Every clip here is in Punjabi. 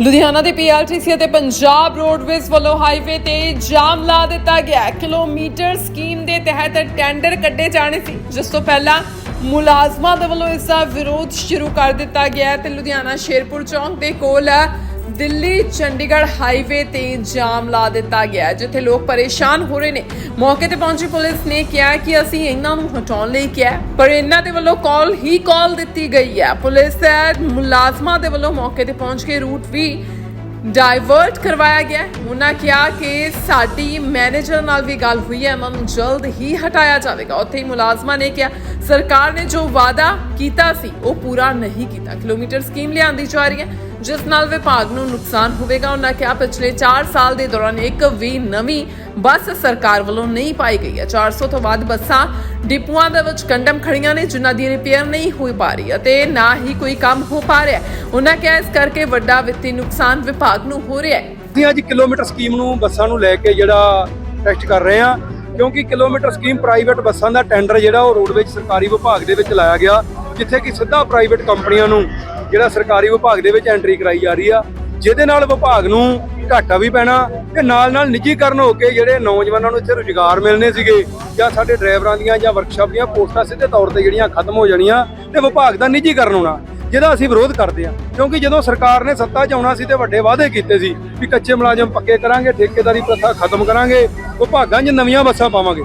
ਲੁਧਿਆਣਾ ਦੇ ਪੀਆਰਟੀਸੀ ਅਤੇ ਪੰਜਾਬ ਰੋਡਵੇਜ਼ ਵੱਲੋਂ ਹਾਈਵੇ ਤੇ ਜਾਮ ਲਾ ਦਿੱਤਾ ਗਿਆ। ਕਿਲੋਮੀਟਰ ਸਕੀਮ ਦੇ ਤਹਿਤ ਟੈਂਡਰ ਕੱਢੇ ਜਾਣੇ ਸੀ। ਜਿਸ ਤੋਂ ਪਹਿਲਾਂ ਮੁਲਾਜ਼ਮਾਂ ਦੇ ਵੱਲੋਂ ਇਸ ਦਾ ਵਿਰੋਧ ਸ਼ੁਰੂ ਕਰ ਦਿੱਤਾ ਗਿਆ ਹੈ ਤੇ ਲੁਧਿਆਣਾ ਸ਼ੇਰਪੁਰ ਚੌਂਕ ਦੇ ਕੋਲ ਦਿੱਲੀ ਚੰਡੀਗੜ੍ਹ ਹਾਈਵੇ ਤੇ ਜਾਮ ਲਾ ਦਿੱਤਾ ਗਿਆ ਜਿੱਥੇ ਲੋਕ ਪਰੇਸ਼ਾਨ ਹੋ ਰਹੇ ਨੇ। ਮੌਕੇ ਤੇ ਪਹੁੰਚੀ ਪੁਲਿਸ ਨੇ ਕਿਹਾ ਕਿ ਅਸੀਂ ਇਹਨਾਂ ਨੂੰ ਹਟਾਉਣ ਲਈ ਕਿਹਾ ਪਰ ਇਹਨਾਂ ਦੇ ਵੱਲੋਂ ਕਾਲ ਹੀ ਕਾਲ ਦਿੱਤੀ ਗਈ ਹੈ। ਪੁਲਿਸ ਮੁਲਾਜ਼ਮਾਂ ਦੇ ਵੱਲੋਂ ਮੌਕੇ ਤੇ ਪਹੁੰਚ ਕੇ ਰੂਟ ਵੀ ਡਾਈਵਰਟ ਕਰਵਾਇਆ ਗਿਆ ਉਹਨਾਂ ਕਿਹਾ ਕਿ ਸਾਡੀ ਮੈਨੇਜਰ ਨਾਲ ਵੀ ਗੱਲ ਹੋਈ ਹੈ, ਉਹਨਾਂ ਨੂੰ ਜਲਦ ਹੀ ਹਟਾਇਆ ਜਾਵੇਗਾ। ਉੱਥੇ ਹੀ ਮੁਲਾਜ਼ਮਾਂ ਨੇ ਕਿਹਾ, ਸਰਕਾਰ ਨੇ ਜੋ ਵਾਅਦਾ ਕੀਤਾ ਸੀ, ਉਹ ਪੂਰਾ ਨਹੀਂ ਕੀਤਾ। ਕਿਲੋਮੀਟਰ ਸਕੀਮ ਲਿਆਂਦੀ ਜਾ ਰਹੀ ਹੈ। ਜਿਸ ਨਾਲ ਵਿਭਾਗ ਨੂੰ ਨੁਕਸਾਨ ਹੋਵੇਗਾ, ਉਹਨਾਂ ਕਿਹਾ ਪਿਛਲੇ 4 ਸਾਲ ਦੇ ਦੌਰਾਨ ਇੱਕ ਵੀ ਨਵੀਂ ਬੱਸ ਸਰਕਾਰ ਵੱਲੋਂ ਨਹੀਂ ਪਾਈ ਗਈ ਹੈ। 400 ਤੋਂ ਵੱਧ ਬੱਸਾਂ ਡਿਪੂਆਂ ਦੇ ਵਿੱਚ ਕੰਡਮ ਖੜੀਆਂ ਨੇ, ਜਿਨ੍ਹਾਂ ਦੀ ਰਿਪੇਅਰ ਨਹੀਂ ਹੋ ਪਾ ਰਹੀ ਅਤੇ ਨਾ ਹੀ ਕੋਈ ਕੰਮ ਹੋ ਪਾ ਰਿਹਾ ਉਹਨਾਂ ਕਿਹਾ ਇਸ ਕਰਕੇ ਵੱਡਾ ਵਿੱਤੀ ਨੁਕਸਾਨ ਵਿਭਾਗ ਨੂੰ ਹੋ ਰਿਹਾ ਹੈ। ਅਸੀਂ ਅੱਜ ਕਿਲੋਮੀਟਰ ਸਕੀਮ ਨੂੰ ਬੱਸਾਂ ਨੂੰ ਲੈ ਕੇ ਜਿਹੜਾ ਟੈਸਟ ਕਰ ਰਹੇ ਹਾਂ, ਕਿਉਂਕਿ ਕਿਲੋਮੀਟਰ ਸਕੀਮ ਪ੍ਰਾਈਵੇਟ ਬੱਸਾਂ ਦਾ ਟੈਂਡਰ ਜਿਹੜਾ ਉਹ ਰੋਡਵੇਜ ਸਰਕਾਰੀ ਵਿਭਾਗ ਦੇ ਵਿੱਚ ਲਾਇਆ ਗਿਆ, ਜਿੱਥੇ ਕਿ ਸਿੱਧਾ ਪ੍ਰਾਈਵੇਟ ਕੰਪਨੀਆਂ ਨੂੰ ਜਿਹੜਾ ਸਰਕਾਰੀ ਵਿਭਾਗ ਦੇ ਵਿੱਚ ਐਂਟਰੀ ਕਰਾਈ ਜਾ ਰਹੀ ਆ, ਜਿਹਦੇ ਨਾਲ ਵਿਭਾਗ ਨੂੰ ਘਾਟਾ ਵੀ ਪੈਣਾ ਤੇ ਨਾਲ ਨਾਲ ਨਿੱਜੀਕਰਨ ਹੋ ਕੇ ਜਿਹੜੇ ਨੌਜਵਾਨਾਂ ਨੂੰ ਇੱਥੇ ਰੁਜ਼ਗਾਰ ਮਿਲਣੇ ਸੀਗੇ, ਜਾਂ ਸਾਡੇ ਡਰਾਈਵਰਾਂ ਦੀਆਂ ਜਾਂ ਵਰਕਸ਼ਾਪ ਦੀਆਂ ਪੋਸਟਾਂ ਸਿੱਧੇ ਤੌਰ ਤੇ ਜਿਹੜੀਆਂ ਖਤਮ ਹੋ ਜਾਣੀਆਂ ਤੇ ਵਿਭਾਗ ਦਾ ਨਿੱਜੀਕਰਨ ਹੋਣਾ, ਜਿਹਦਾ ਅਸੀਂ ਵਿਰੋਧ ਕਰਦੇ ਹਾਂ ਕਿਉਂਕਿ ਜਦੋਂ ਸਰਕਾਰ ਨੇ ਸੱਤਾ 'ਚ ਆਉਣਾ ਸੀ ਤੇ ਵੱਡੇ ਵਾਅਦੇ ਕੀਤੇ ਸੀ ਵੀ ਕੱਚੇ ਮੁਲਾਜ਼ਮ ਪੱਕੇ ਕਰਾਂਗੇ, ਠੇਕੇਦਾਰੀ ਪ੍ਰਥਾ ਖਤਮ ਕਰਾਂਗੇ, ਵਿਭਾਗਾਂ 'ਚ ਨਵੀਆਂ ਬੱਸਾਂ ਪਾਵਾਂਗੇ।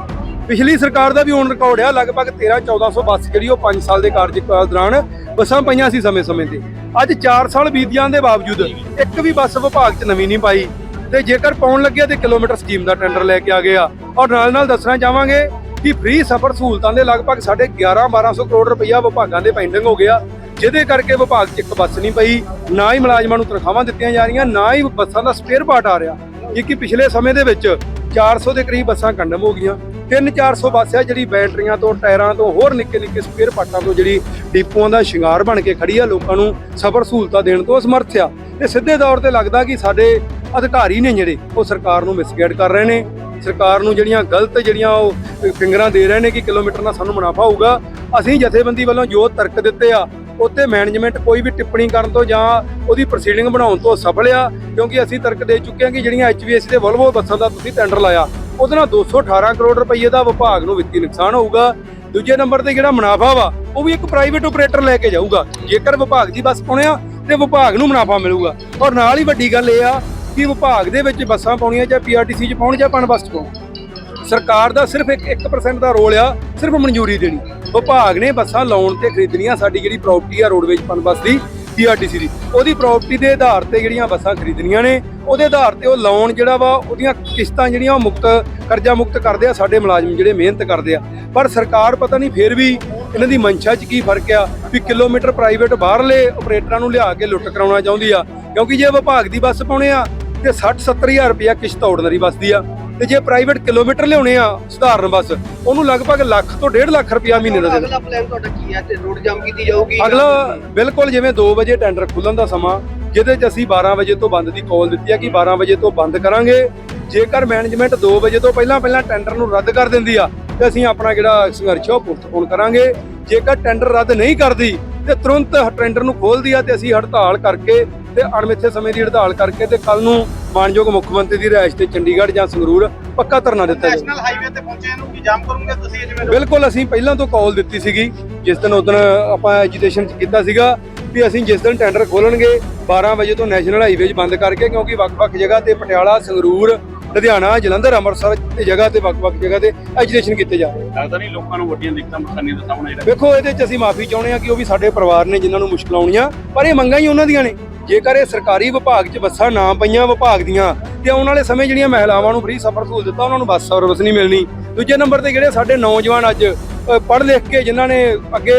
ਪਿਛਲੀ ਸਰਕਾਰ ਦਾ ਵੀ ਹੁਣ ਰਿਕਾਰਡ ਆ, ਲਗਭਗ 13 1400 ਬੱਸ ਜਿਹੜੀ ਉਹ 5 ਸਾਲ ਦੇ ਕਾਰਜਕਾਲ ਦੌਰਾਨ ਬੱਸਾਂ ਪਈਆਂ ਸੀ ਸਮੇਂ-ਸਮੇਂ ਤੇ। ਅੱਜ 4 ਸਾਲ ਬੀਤ ਜਾਣ ਦੇ ਬਾਵਜੂਦ ਇੱਕ ਵੀ ਬੱਸ ਵਿਭਾਗ 'ਚ ਨਵੀਂ ਨਹੀਂ ਪਾਈ। ਤੇ ਜੇਕਰ ਪਾਉਣ ਲੱਗਿਆ ਤੇ ਕਿਲੋਮੀਟਰ ਸਕੀਮ ਦਾ ਟੈਂਡਰ ਲੈ ਕੇ ਆ ਗਿਆ। ਔਰ ਨਾਲ ਨਾਲ ਦੱਸਣਾ ਚਾਹਾਂਗੇ ਕਿ ਫ੍ਰੀ ਸਫ਼ਰ ਸਹੂਲਤਾਂ ਦੇ ਲਗਭਗ ਸਾਡੇ 11 1200 ਕਰੋੜ ਰੁਪਈਆ ਵਿਭਾਗਾਂ ਦੇ ਪੈਂਡਿੰਗ ਹੋ ਗਿਆ। ਜਿਹਦੇ ਕਰਕੇ ਵਿਭਾਗ 'ਚ ਇੱਕ ਬੱਸ ਨਹੀਂ ਪਈ। ਨਾ ਹੀ ਮੁਲਾਜ਼ਮਾਂ ਨੂੰ ਤਨਖਾਹਾਂ ਦਿੱਤੀਆਂ ਜਾ ਰਹੀਆਂ, ਨਾ ਹੀ ਬੱਸਾਂ ਦਾ ਸਪੇਅਰ ਪਾਰਟ ਆ ਰਿਹਾ। ਇਹ ਕਿ ਪਿਛਲੇ ਸਮੇਂ ਦੇ ਵਿੱਚ 400 ਦੇ ਕਰੀਬ ਬੱਸਾਂ ਕੰਡਮ ਹੋ ਗਈਆਂ। 3-400 ਬੱਸ ਹੈ ਜਿਹੜੀ ਬੈਟਰੀਆਂ ਤੋਂ, ਟਾਇਰਾਂ ਤੋਂ, ਹੋਰ ਨਿੱਕੇ ਨਿੱਕੇ ਸਪੇਅਰ ਪਾਰਟਾਂ ਤੋਂ ਜਿਹੜੀ ਡੀਪੂਆਂ ਦਾ ਸ਼ਿੰਗਾਰ ਬਣ ਕੇ ਖੜੀ ਆ, ਲੋਕਾਂ ਨੂੰ ਸਫ਼ਰ ਸਹੂਲਤਾਂ ਦੇਣ ਤੋਂ ਅਸਮਰਥ ਆ। ਤੇ ਸਿੱਧੇ ਤੌਰ ਤੇ ਲੱਗਦਾ ਕਿ ਸਾਡੇ ਅਧਿਕਾਰੀ ਨੇ ਜਿਹੜੇ, ਉਹ ਸਰਕਾਰ ਨੂੰ ਮਿਸਗਾਈਡ ਕਰ ਰਹੇ ਨੇ। ਸਰਕਾਰ ਨੂੰ ਜਿਹੜੀਆਂ ਗਲਤ ਜਿਹੜੀਆਂ ਉਹ ਫਿੰਗਰਾਂ ਦੇ ਰਹੇ ਨੇ ਕਿ ਕਿਲੋਮੀਟਰ ਨਾਲ ਸਾਨੂੰ ਮੁਨਾਫਾ ਹੋਊਗਾ, ਅਸੀਂ ਜਥੇਬੰਦੀ ਵੱਲੋਂ ਜੋ ਤਰਕ ਦਿੱਤੇ ਆ ਉੱਤੇ ਮੈਨੇਜਮੈਂਟ ਕੋਈ ਵੀ ਟਿੱਪਣੀ ਕਰਨ ਤੋਂ ਜਾਂ ਉਹਦੀ ਪ੍ਰੋਸੀਡਿੰਗ ਬਣਾਉਣ ਤੋਂ ਸਫਲ ਆ, ਕਿਉਂਕਿ ਅਸੀਂ ਤਰਕ ਦੇ ਚੁੱਕੇ ਹਾਂ ਕਿ ਜਿਹੜੀਆਂ ਐਚਵੀਐਸ ਦੇ ਵੋਲਵੋ ਬੱਸਾਂ ਦਾ ਤੁਸੀਂ ਟੈਂਡਰ ਲਾਇਆ ਉਹਦੇ ਨਾਲ 218 ਕਰੋੜ ਰੁਪਏ ਦਾ ਵਿਭਾਗ ਨੂੰ ਵਿੱਤੀ ਨੁਕਸਾਨ ਹੋਊਗਾ। ਦੂਜੇ ਨੰਬਰ ਤੇ ਜਿਹੜਾ ਮੁਨਾਫਾ ਵਾ, ਉਹ ਵੀ ਇੱਕ ਪ੍ਰਾਈਵੇਟ ਆਪਰੇਟਰ ਲੈ ਕੇ ਜਾਊਗਾ। ਜੇਕਰ ਵਿਭਾਗ ਦੀ ਬੱਸ ਪਾਉਣੇ ਆ, ਤੇ ਵਿਭਾਗ ਨੂੰ ਮੁਨਾਫਾ ਮਿਲੂਗਾ। ਔਰ ਨਾਲ ਹੀ ਵੱਡੀ ਗੱਲ ਇਹ ਆ ਕਿ ਵਿਭਾਗ ਦੇ ਵਿੱਚ ਬੱਸਾਂ ਪਾਉਣੀਆਂ ਜਾਂ ਪੀਆਰਟੀਸੀ 'ਚ ਪਾਉਣ ਜਾਂ ਪਨ ਬੱਸ 'ਚ ਪਾਉਣ। ਸਰਕਾਰ ਦਾ ਸਿਰਫ 1 1% ਦਾ ਰੋਲ ਆ, ਸਿਰਫ ਮਨਜ਼ੂਰੀ ਦੇਣੀ। ਵਿਭਾਗ ਨੇ ਬੱਸਾਂ ਲਾਉਣ ਤੇ ਖਰੀਦਣੀਆਂ ਸਾਡੀ ਜਿਹੜੀ ਪ੍ਰਾਪਰਟੀ ਆ ਰੋਡਵੇਜ ਪਨ ਬੱਸ ਦੀ ਪੀਆਰਟੀਸੀ ਦੀ। ਉਹਦੀ ਪ੍ਰਾਪਰਟੀ ਦੇ ਆਧਾਰ ਤੇ ਜਿਹੜੀਆਂ ਬੱਸਾਂ ਖਰੀਦਣੀਆਂ ਨੇ, ਉਹਦੇ ਆਧਾਰ ਤੇ ਉਹ ਲੋਨ ਜਿਹੜਾ ਵਾ, ਉਹਦੀਆਂ ਕਿਸ਼ਤਾਂ ਜਿਹੜੀਆਂ ਉਹ ਮੁਕਤ, ਕਰਜ਼ਾ ਮੁਕਤ ਕਰਦੇ ਆ, ਸਾਡੇ ਮੁਲਾਜ਼ਮ ਜਿਹੜੇ ਮਿਹਨਤ ਕਰਦੇ ਆ। ਪਰ ਸਰਕਾਰ ਪਤਾ ਨਹੀਂ ਫਿਰ ਵੀ ਇਹਨਾਂ ਦੀ ਮਨਸ਼ਾ 'ਚ ਕੀ ਫ਼ਰਕ ਆ, ਵੀ ਕਿਲੋਮੀਟਰ ਪ੍ਰਾਈਵੇਟ ਬਾਹਰਲੇ ਆਪਰੇਟਰਾਂ ਨੂੰ ਲਿਆ ਕੇ ਲੁੱਟ ਕਰਾਉਣਾ ਚਾਹੁੰਦੀ ਆ। ਕਿਉਂਕਿ ਜੇ ਵਿਭਾਗ ਦੀ ਬੱਸ ਪਾਉਣੇ ਆ, ਤੇ 60 70000 ਰੁਪਇਆ ਕਿਸ਼ਤ ਆਰਡੀਨਰੀ ਬੱਸ ਦੀ ਆ। ਤੇ ਜੇ ਪ੍ਰਾਈਵੇਟ ਕਿਲੋਮੀਟਰ ਲਿਆਉਣੇ ਆ ਸਧਾਰਨ ਬੱਸ ਉਹਨੂੰ ਲਗਭਗ ਲੱਖ ਤੋਂ 1.5 ਲੱਖ ਰੁਪਇਆ ਮਹੀਨੇ ਦਾ ਦੇਣਾ ਅਗਲਾ ਪਲਾਨ ਤੁਹਾਡਾ ਕੀ ਹੈ ਤੇ ਰੋਡ ਜਾਮ ਕੀਤੀ ਜਾਊਗੀ ਅਗਲਾ ਬਿਲਕੁਲ ਜਿਵੇਂ 2 ਵਜੇ ਟੈਂਡਰ ਖੁੱਲਣ ਦਾ ਸਮਾਂ ਜਿਹਦੇ 'ਚ ਅਸੀਂ 12 ਵਜੇ ਤੋਂ ਬੰਦ ਦੀ ਕਾਲ ਦਿੱਤੀ ਆ ਕਿ 12 ਵਜੇ ਤੋਂ ਬੰਦ ਕਰਾਂਗੇ। ਜੇਕਰ ਮੈਨੇਜਮੈਂਟ 2 ਵਜੇ ਤੋਂ ਪਹਿਲਾਂ ਪਹਿਲਾਂ ਟੈਂਡਰ ਨੂੰ ਰੱਦ ਕਰ ਦਿੰਦੀ ਆ ਤੇ ਅਸੀਂ ਆਪਣਾ ਜਿਹੜਾ ਸੰਘਰਸ਼ ਉਹ ਪੁਰਤਪੂਰਨ ਕਰਾਂਗੇ। ਜੇਕਰ ਟੈਂਡਰ ਰੱਦ ਨਹੀਂ ਕਰਦੀ ਤੇ ਤੁਰੰਤ ਟੈਂਡਰ ਨੂੰ ਖੋਲਦੀ ਆ ਤੇ ਅਸੀਂ ਹੜਤਾਲ ਕਰਕੇ ਤੇ ਅਣਮਿੱਥੇ ਸਮੇਂ ਦੀ ਹੜਤਾਲ ਕਰਕੇ ਤੇ ਕੱਲ ਨੂੰ ਮਾਨਯੋਗ ਮੁੱਖ ਮੰਤਰੀ ਦੀ ਰਿਹਾਇਸ਼ ਤੇ ਚੰਡੀਗੜ੍ਹ ਜਾਂ ਸੰਗਰੂਰ ਪੱਕਾ ਧਰਨਾ ਦਿੱਤਾ ਜਾਊਗਾ ਨੈਸ਼ਨਲ ਹਾਈਵੇ ਤੇ ਪਹੁੰਚੇ ਇਹਨੂੰ ਕੀ ਜਾਮ ਕਰੋਗੇ ਤੁਸੀਂ ਜਿਵੇਂ ਬਿਲਕੁਲ ਅਸੀਂ ਪਹਿਲਾਂ ਤੋਂ ਕਾਲ ਦਿੱਤੀ ਸੀਗੀ ਜਿਸ ਦਿਨ ਉਦੋਂ ਆਪਾਂ ਐਜੀਟੇਸ਼ਨ ਚ ਕੀਤਾ ਸੀਗਾ ਵੀ ਅਸੀਂ ਜਿਸ ਦਿਨ ਟੈਂਡਰ ਖੋਲਣਗੇ 12 ਵਜੇ ਤੋਂ ਨੈਸ਼ਨਲ ਹਾਈਵੇਜ ਬੰਦ ਕਰਕੇ ਕਿਉਂਕਿ ਵੱਖ-ਵੱਖ ਜਗ੍ਹਾ ਤੇ ਪਟਿਆਲਾ ਸੰਗਰੂਰ ਲੁਧਿਆਣਾ ਜਲੰਧਰ ਅੰਮ੍ਰਿਤਸਰ ਤੇ ਜਗ੍ਹਾ ਤੇ ਵੱਖ-ਵੱਖ ਜਗ੍ਹਾ ਤੇ ਐਜੀਟੇਸ਼ਨ ਕੀਤੇ ਜਾ ਰਹੇ। ਲੱਗਦਾ ਨਹੀਂ ਲੋਕਾਂ ਨੂੰ ਵੱਡੀਆਂ ਦਿੱਕਤਾਂ ਪਰੇਸ਼ਾਨੀਆਂ ਦਾ ਸਾਹਮਣਾ ਜਿਹੜਾ ਵੇਖੋ ਇਹਦੇ ਚ ਅਸੀਂ ਮਾਫੀ ਚਾਹੁੰਦੇ ਹਾਂ ਕਿ ਉਹ ਵੀ ਸਾਡੇ ਪਰਿਵਾਰ ਨੇ ਜਿਨ੍ਹਾਂ ਨੂੰ ਮੁਸ਼ਕਲ ਆਉਣੀਆਂ ਪਰ ਇਹ ਮੰਗਾਂ ਹੀ ਉਹਨਾਂ ਦੀਆਂ ਨੇ। ਜੇਕਰ ਇਹ ਸਰਕਾਰੀ ਵਿਭਾਗ 'ਚ ਬੱਸਾਂ ਨਾ ਪਈਆਂ ਵਿਭਾਗ ਦੀਆਂ, ਤੇ ਆਉਣ ਵਾਲੇ ਸਮੇਂ ਜਿਹੜੀਆਂ ਮਹਿਲਾਵਾਂ ਨੂੰ ਫ੍ਰੀ ਸਫ਼ਰ ਸਹੂਲਤ ਦਿੱਤਾ, ਉਹਨਾਂ ਨੂੰ ਬੱਸ ਸਰਵਿਸ ਨਹੀਂ ਮਿਲਣੀ। ਦੂਜੇ ਨੰਬਰ ਤੇ ਜਿਹੜੇ ਸਾਡੇ ਨੌਜਵਾਨ ਅੱਜ ਪੜ੍ਹ ਲਿਖ ਕੇ ਜਿਨ੍ਹਾਂ ਨੇ ਅੱਗੇ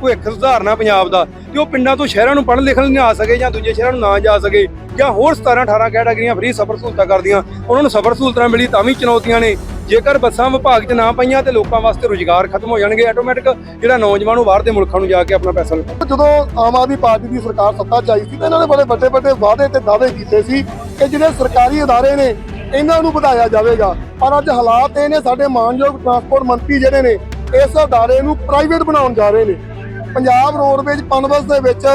ਭਵਿੱਖ ਸੁਧਾਰਨਾ ਪੰਜਾਬ ਦਾ, ਤੇ ਉਹ ਪਿੰਡਾਂ ਤੋਂ ਸ਼ਹਿਰਾਂ ਨੂੰ ਪੜ੍ਹ ਲਿਖਣ ਨਹੀਂ ਆ ਸਕੇ ਜਾਂ ਦੂਜੇ ਸ਼ਹਿਰਾਂ ਨੂੰ ਨਾ ਜਾ ਸਕੇ ਜਾਂ ਹੋਰ 17 18 ਕੈਟਾਗਰੀਆਂ ਫ੍ਰੀ ਸਫ਼ਰ ਸਹੂਲਤਾਂ ਕਰਦੀਆਂ, ਉਹਨਾਂ ਨੂੰ ਸਫ਼ਰ ਸਹੂਲਤਾਂ ਮਿਲੀ ਤਾਂ ਵੀ ਚੁਣੌਤੀਆਂ ਨੇ। ਜੇਕਰ ਬੱਸਾਂ ਵਿਭਾਗ 'ਚ ਨਾ ਪਈਆਂ ਤੇ ਲੋਕਾਂ ਵਾਸਤੇ ਰੁਜ਼ਗਾਰ ਖਤਮ ਹੋ ਜਾਣਗੇ ਆਟੋਮੈਟਿਕ ਜਿਹੜਾ ਨੌਜਵਾਨ ਉਹ ਬਾਹਰ ਦੇ ਮੁਲਕਾਂ ਨੂੰ ਜਾ ਕੇ ਆਪਣਾ ਪੈਸਾ ਲਗਾ ਜਦੋਂ ਆਮ ਆਦਮੀ ਪਾਰਟੀ ਦੀ ਸਰਕਾਰ ਸੱਤਾ 'ਚ ਆਈ ਸੀ ਤਾਂ ਇਹਨਾਂ ਨੇ ਬੜੇ ਵੱਡੇ ਵੱਡੇ ਵਾਅਦੇ ਤੇ ਦਾਅਵੇ ਕੀਤੇ ਸੀ ਕਿ ਜਿਹੜੇ ਸਰਕਾਰੀ ਅਦਾਰੇ ਨੇ, ਇਹਨਾਂ ਨੂੰ ਵਧਾਇਆ ਜਾਵੇਗਾ। ਪਰ ਅੱਜ ਹਾਲਾਤ ਇਹ ਨੇ, ਸਾਡੇ ਮਾਨਯੋਗ ਟਰਾਂਸਪੋਰਟ ਮੰਤਰੀ ਜਿਹੜੇ ਨੇ, ਇਸ ਅਦਾਰੇ ਨੂੰ ਪ੍ਰਾਈਵੇਟ ਬਣਾਉਣ ਜਾ ਰਹੇ ਨੇ। ਪੰਜਾਬ ਰੋਡਵੇਜ ਪਨਬਸ ਦੇ ਵਿੱਚ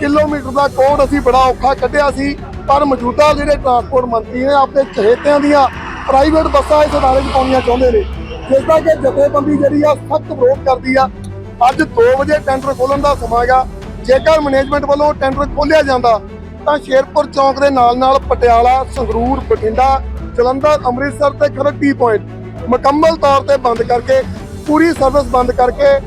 ਕਿਲੋਮੀਟਰ ਦਾ ਕੋਡ ਅਸੀਂ ਬੜਾ ਔਖਾ ਕੱਢਿਆ ਸੀ, ਪਰ ਮੌਜੂਦਾ ਜਿਹੜੇ ਟਰਾਂਸਪੋਰਟ ਮੰਤਰੀ ਨੇ, ਆਪਣੇ ਚਹੇਤਿਆਂ ਦੀਆਂ ਪ੍ਰਾਈਵੇਟ ਬੱਸਾਂ ਇਸ ਅਦਾਰੇ 'ਚ ਪਾਉਣੀਆਂ ਚਾਹੁੰਦੇ ਨੇ। ਜਿਸ ਦਾ ਕਿ ਜਥੇਬੰਦੀ ਜਿਹੜੀ ਆ, ਸਖਤ ਵਿਰੋਧ ਕਰਦੀ ਆ। ਅੱਜ 2 ਵਜੇ ਟੈਂਡਰ ਖੋਲਣ ਦਾ ਸਮਾਂ ਹੈਗਾ। ਜੇਕਰ ਮੈਨੇਜਮੈਂਟ ਵੱਲੋਂ ਟੈਂਡਰ ਖੋਲ੍ਹਿਆ ਜਾਂਦਾ, ਤਾਂ ਸ਼ੇਰਪੁਰ ਚੌਂਕ ਦੇ ਨਾਲ ਨਾਲ ਪਟਿਆਲਾ, ਸੰਗਰੂਰ, ਬਠਿੰਡਾ, ਜਲੰਧਰ, ਅੰਮ੍ਰਿਤਸਰ ਤੇ ਖਰੜੀ ਪੁਆਇੰਟ ਮੁਕੰਮਲ ਤੌਰ ਤੇ ਬੰਦ ਕਰਕੇ, ਪੂਰੀ ਸਰਵਿਸ ਬੰਦ ਕਰਕੇ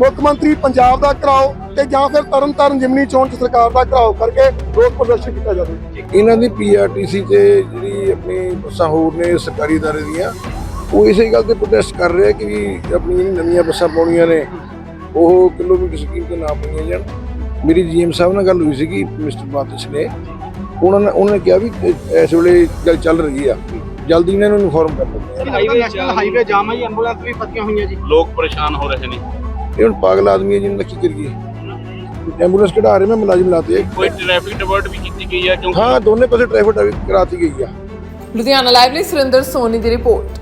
ਮੁੱਖ ਮੰਤਰੀ ਪੰਜਾਬ ਦਾ ਕਰਾਓ ਤੇ ਜਾਂ ਫਿਰ ਤਰਨਤਾਰਨ ਜਿਮਨੀ ਚੋਣ ਚ ਸਰਕਾਰ ਦਾ ਕਰਾਓ ਕਰਕੇ ਰੋਸ ਪ੍ਰਦਰਸ਼ਨ ਕੀਤਾ ਜਾਵੇ। ਇਹਨਾਂ ਦੀ ਪੀਆਰਟੀਸੀ ਤੇ ਜਿਹੜੀ ਆਪਣੀ ਬੱਸਾਂ ਹੋਰ ਨੇ ਸਰਕਾਰੀ ਦਾਰੇ ਦੀਆਂ ਉਹ ਇਸੇ ਗੱਲ ਤੇ ਪ੍ਰੋਟੈਸਟ ਕਰ ਰਿਹਾ ਕਿ ਵੀ ਆਪਣੀ ਨਵੀਆਂ ਬੱਸਾਂ ਪਾਉਣੀਆਂ ਨੇ ਉਹ ਕਿਲੋਮੀਟਰ ਸਕੀਮ ਤੇ ਨਾ ਪਾਈਆਂ ਜਾਣ। ਮੇਰੀ ਜੀਐਮ ਸਾਹਿਬ ਨਾਲ ਗੱਲ ਹੋਈ ਸੀਗੀ ਮਿਸਟਰ ਬਾਤਿਸ਼ ਨੇ। ਉਹਨਾਂ ਨੇ ਉਹਨਾਂ ਕਿਹਾ ਵੀ ਇਸ ਵੇਲੇ ਗੱਲ ਚੱਲ ਰਹੀ ਆ। ਜਲਦੀ ਇਹਨਾਂ ਨੂੰ ਇਨਫੋਰਮ ਕਰ ਦਿੰਦੇ ਆ। ਹਾਈਵੇ ਜਾਮ ਜੀ ਐਂਬੂਲੈਂਸ ਵੀ ਫਸੀਆਂ ਹੋਈਆਂ ਜੀ। ਲੋਕ ਪਰੇਸ਼ਾਨ ਹੋ ਰਹੇ ਨੇ। ਇਹ ਹੁਣ ਪਾਗਲ ਆਦਮੀ ਹੈ ਜਿਹਨਾਂ ਕੀ ਕਰੀਏ ਐਂਬੂਲੈਂਸ ਕਢਾ ਰਹੇ ਮੈਂ ਮੁਲਾਜ਼ਮ ਲਾਤੇ ਆ। ਕੋਈ ਟ੍ਰੈਫਿਕ ਡਿਵਰਟ ਵੀ ਕੀਤੀ ਗਈ ਹੈ ਕਿਉਂਕਿ ਹਾਂ ਦੋਨੇ ਪਾਸੇ ਟ੍ਰੈਫਿਕ ਕਰਾਤੀ ਗਈ ਆ। ਲੁਧਿਆਣਾ ਲਾਈਵ ਲਈ ਸੁਰਿੰਦਰ ਸੋਨੀ ਦੀ ਰਿਪੋਰਟ।